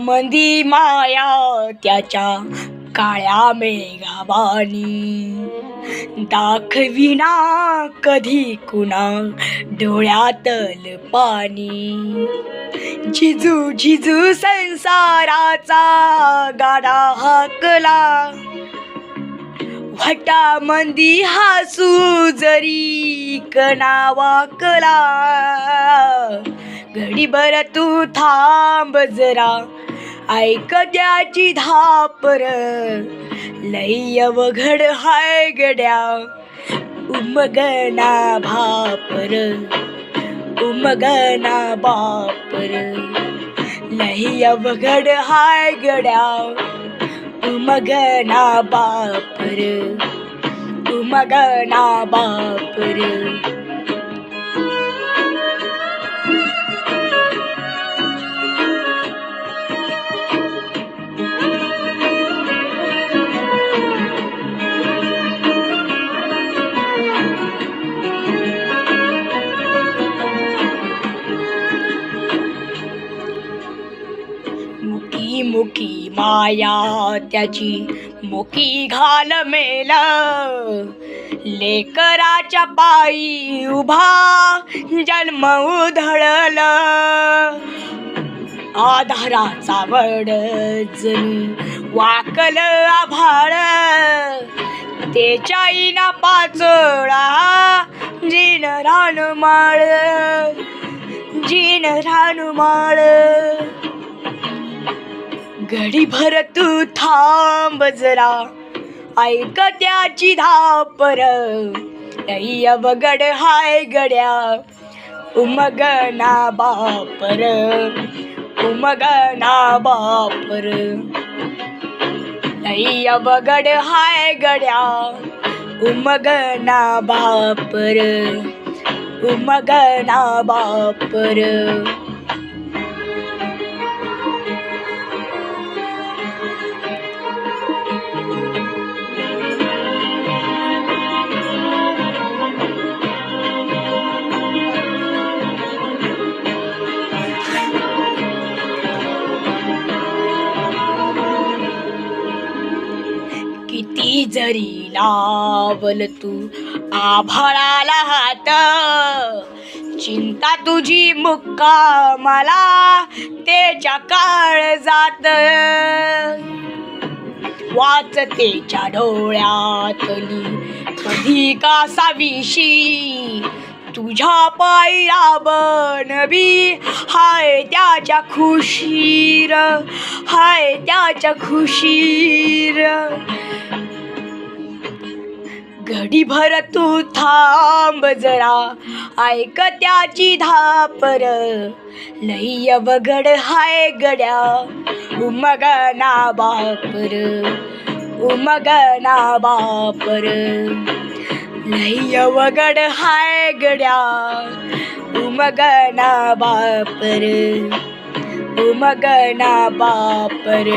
मंदी माया त्याच्या काळ्या मेघाबानी दाखविना कधी कुणा डोळ्यातल पाणी. झिजू झिजू संसाराचा गाडा हाकला. भटा मंदी हासू जरी कला घडी घडीभर तू थांब जरा ऐक त्याची धापर. लई अवघड हाय गड्या. उमगना भापर. उमगना बापर. लई अवघड हाय गड्या. उमगना बापर. उमगना बापर. मुकी मुखी माया त्याची मुकी घाल मेल. लेकराच्या पायी उभा जन्म उधळल. आधाराचा वड जणू वाकल आभाळ. तेच्या इना पाचोळा जिन रानमाळ जिन रानमाळ घडीभर तू थांब जरा. ऐक त्याची धापर. नाही अवघड हाय गड्या. उमगना बापर. उमगना बापर. नाही अवघड हाय गड्या. उमगना बापर. उमगना बापर. जरी लावल तू आभाळाला हात. चिंता तुझी मुक्का मला त्याच्या काळ जात. वाचतेच्या डोळ्यातली कधी का साविशी तुझ्या पायरा बनबी हाय त्याच्या खुशीर हाय त्याच्या खुशीर. घडीभर तू थांब जरा. ऐक त्याची धापर. लय वगड हाय गड्या. उमगना बापर. उमगना बापर. लय वगड हाय गड्या. उमगना बापर. उमगना बापर.